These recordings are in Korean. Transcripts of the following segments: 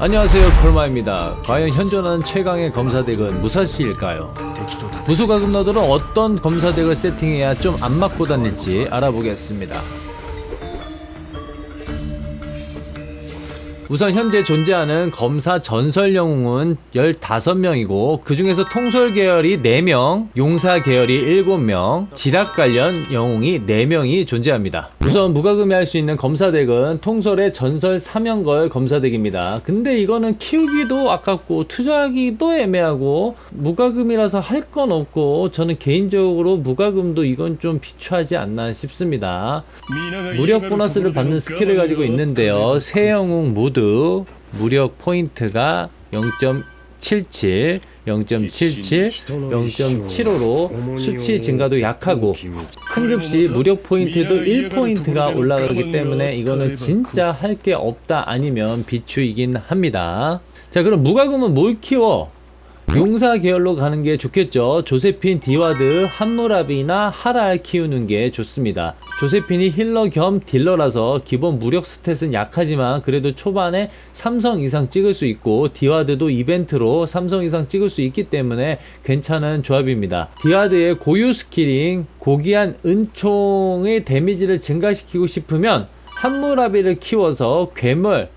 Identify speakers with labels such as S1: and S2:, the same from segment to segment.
S1: 안녕하세요 콜마입니다. 과연 현존하는 최강의 검사덱은 무사시일까요? 무수가금 너들은 어떤 검사덱을 세팅해야 좀 안 맞고 다닐지 알아보겠습니다. 우선 현재 존재하는 검사 전설 영웅은 15명이고 그 중에서 통솔 계열이 4명, 용사 계열이 7명, 지락 관련 영웅이 4명이 존재합니다. 우선 무과금이 할 수 있는 검사덱은 통솔의 전설 사명걸 검사덱입니다. 근데 이거는 키우기도 아깝고 투자하기도 애매하고 무과금이라서 할 건 없고 저는 개인적으로 무과금도 이건 좀 비추하지 않나 싶습니다. 무력 보너스를 받는 스킬을 가지고 있는데요. 세 영웅 모두 무력 포인트가 0.77, 0.77, 0.75로 수치 증가도 약하고 승급시 무력 포인트도 1포인트가 올라가기 때문에 이거는 진짜 할 게 없다 아니면 비추이긴 합니다. 자 그럼 무과금은 뭘 키워? 용사 계열로 가는 게 좋겠죠. 조세핀, 디와드, 함무라비나 하랄 키우는 게 좋습니다. 조세핀이 힐러 겸 딜러라서 기본 무력 스탯은 약하지만 그래도 초반에 삼성 이상 찍을 수 있고 디와드도 이벤트로 삼성 이상 찍을 수 있기 때문에 괜찮은 조합입니다. 디와드의 고유 스킬인 고귀한 은총의 데미지를 증가시키고 싶으면 함무라비를 키워서 괴물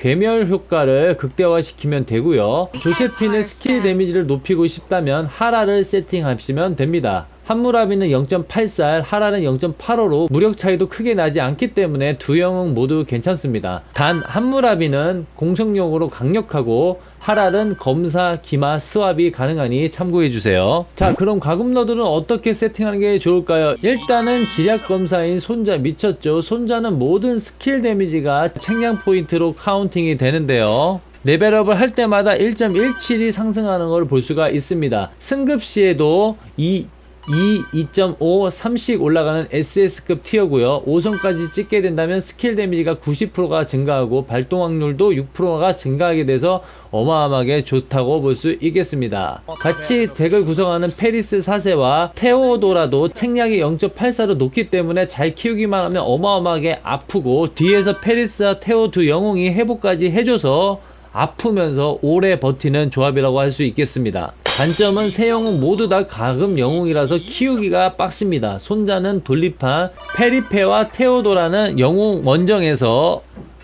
S1: 괴멸 효과를 극대화시키면 되고요. 조세핀의 스킬 데미지를 높이고 싶다면 하라를 세팅하시면 됩니다. 함무라비는 0.84알, 하라는 0.85로 무력 차이도 크게 나지 않기 때문에 두 영웅 모두 괜찮습니다. 단 함무라비는 공성용으로 강력하고 하랄은 검사, 기마, 스왑이 가능하니 참고해주세요. 자, 그럼 가금러들은 어떻게 세팅하는 게 좋을까요? 일단은 지략 검사인 손자 미쳤죠. 손자는 모든 스킬 데미지가 책량 포인트로 카운팅이 되는데요. 레벨업을 할 때마다 1.17이 상승하는 걸 볼 수가 있습니다. 승급 시에도 이 2, 2.5, 3씩 올라가는 SS급 티어고요. 5성까지 찍게 된다면 스킬 데미지가 90%가 증가하고 발동 확률도 6%가 증가하게 돼서 어마어마하게 좋다고 볼 수 있겠습니다. 같이 덱을 구성하는 페리스 4세와 테오도라도 책량이 0.84로 높기 때문에 잘 키우기만 하면 어마어마하게 아프고 뒤에서 페리스와 테오 두 영웅이 회복까지 해줘서 아프면서 오래 버티는 조합이라고 할 수 있겠습니다. 단점은 세 영웅 모두 다 가금 영웅이라서 키우기가 빡습니다. 손자는 돌리판, 페리페와 테오도라는 영웅 원정에서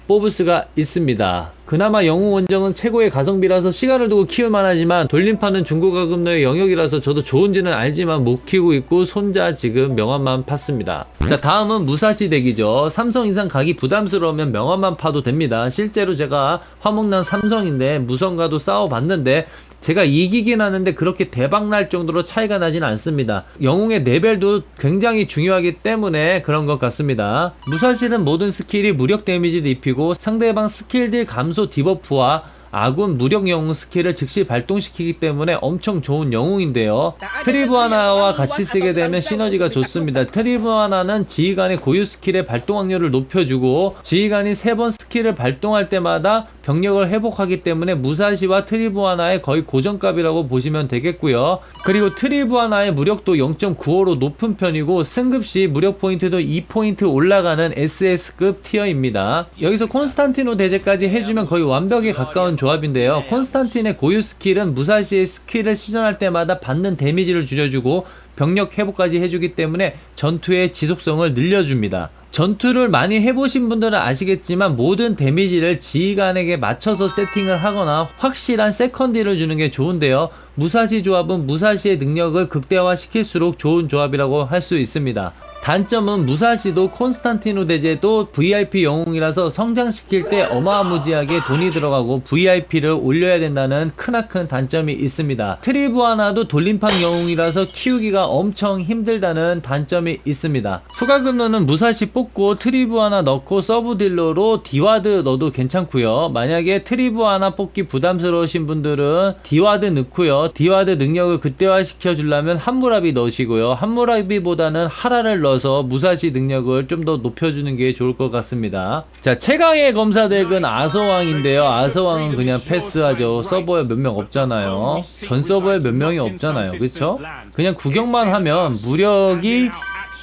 S1: 뽑을 수가 있습니다. 그나마 영웅 원정은 최고의 가성비라서 시간을 두고 키울만 하지만 돌림판은 중고가금러의 영역이라서 저도 좋은지는 알지만 못 키우고 있고 손자 지금 명함만 팠습니다. 자 다음은 무사시 덱이죠. 삼성 이상 가기 부담스러우면 명함만 파도 됩니다. 실제로 제가 화목난 삼성인데 무성과도 싸워봤는데 제가 이기긴 하는데 그렇게 대박 날 정도로 차이가 나진 않습니다. 영웅의 레벨도 굉장히 중요하기 때문에 그런 것 같습니다. 무사실은 모든 스킬이 무력 데미지를 입히고 상대방 스킬들 감소 디버프와 아군 무력 영웅 스킬을 즉시 발동시키기 때문에 엄청 좋은 영웅인데요. 트리브 하나와 같이 쓰게 되면 시너지가 좋습니다. 트리브 하나는 지휘관의 고유 스킬의 발동 확률을 높여주고 지휘관이 세 번 스킬을 발동할 때마다 병력을 회복하기 때문에 무사시와 트리브 하나의 거의 고정값이라고 보시면 되겠고요. 그리고 트리브 하나의 무력도 0.95로 높은 편이고 승급시 무력 포인트도 2포인트 올라가는 SS급 티어입니다. 여기서 콘스탄티노 대제까지 해주면 거의 완벽에 가까운 조합인데요. 콘스탄틴의 고유 스킬은 무사시의 스킬을 시전할 때마다 받는 데미지를 줄여주고 병력 회복까지 해주기 때문에 전투의 지속성을 늘려줍니다. 전투를 많이 해보신 분들은 아시겠지만 모든 데미지를 지휘관에게 맞춰서 세팅을 하거나 확실한 세컨디를 주는 게 좋은데요. 무사시 조합은 무사시의 능력을 극대화시킬수록 좋은 조합이라고 할 수 있습니다. 단점은 무사시도 콘스탄티노 대제도 VIP 영웅이라서 성장시킬 때 어마무지하게 돈이 들어가고 VIP를 올려야 된다는 크나큰 단점이 있습니다. 트리브 하나도 돌림판 영웅이라서 키우기가 엄청 힘들다는 단점이 있습니다. 소가금러는 무사시 뽑고 트리브 하나 넣고 서브 딜러로 디와드 넣어도 괜찮고요. 만약에 트리브 하나 뽑기 부담스러우신 분들은 디와드 넣고요. 디와드 능력을 극대화 시켜 주려면 함무라비 넣으시고요. 함무라비보다는 하라를 넣어 서 무사시 능력을 좀 더 높여주는 게 좋을 것 같습니다. 자, 최강의 검사덱은 아서왕인데요. 아서왕은 그냥 패스하죠. 서버에 몇 명 없잖아요. 전 서버에 몇 명이 없잖아요. 그쵸? 그냥 구경만 하면 무력이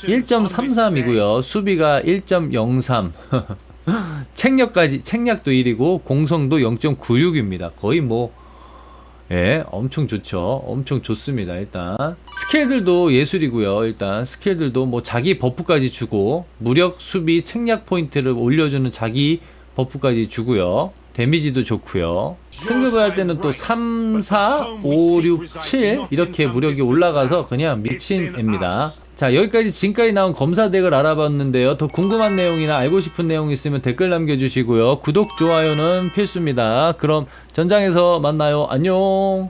S1: 1.33이고요. 수비가 1.03. 책력까지 책략도 1이고 공성도 0.96입니다. 거의 뭐 예, 엄청 좋죠. 엄청 좋습니다. 일단 스킬들도 예술이고요. 일단 스킬들도 뭐 자기 버프까지 주고 무력, 수비, 책략 포인트를 올려주는 자기 버프까지 주고요. 데미지도 좋고요. 승급을 할 때는 또 3, 4, 5, 6, 7 이렇게 무력이 올라가서 그냥 미친 애입니다. 자 여기까지 지금까지 나온 검사 덱을 알아봤는데요. 더 궁금한 내용이나 알고 싶은 내용 있으면 댓글 남겨주시고요. 구독, 좋아요는 필수입니다. 그럼 전장에서 만나요. 안녕.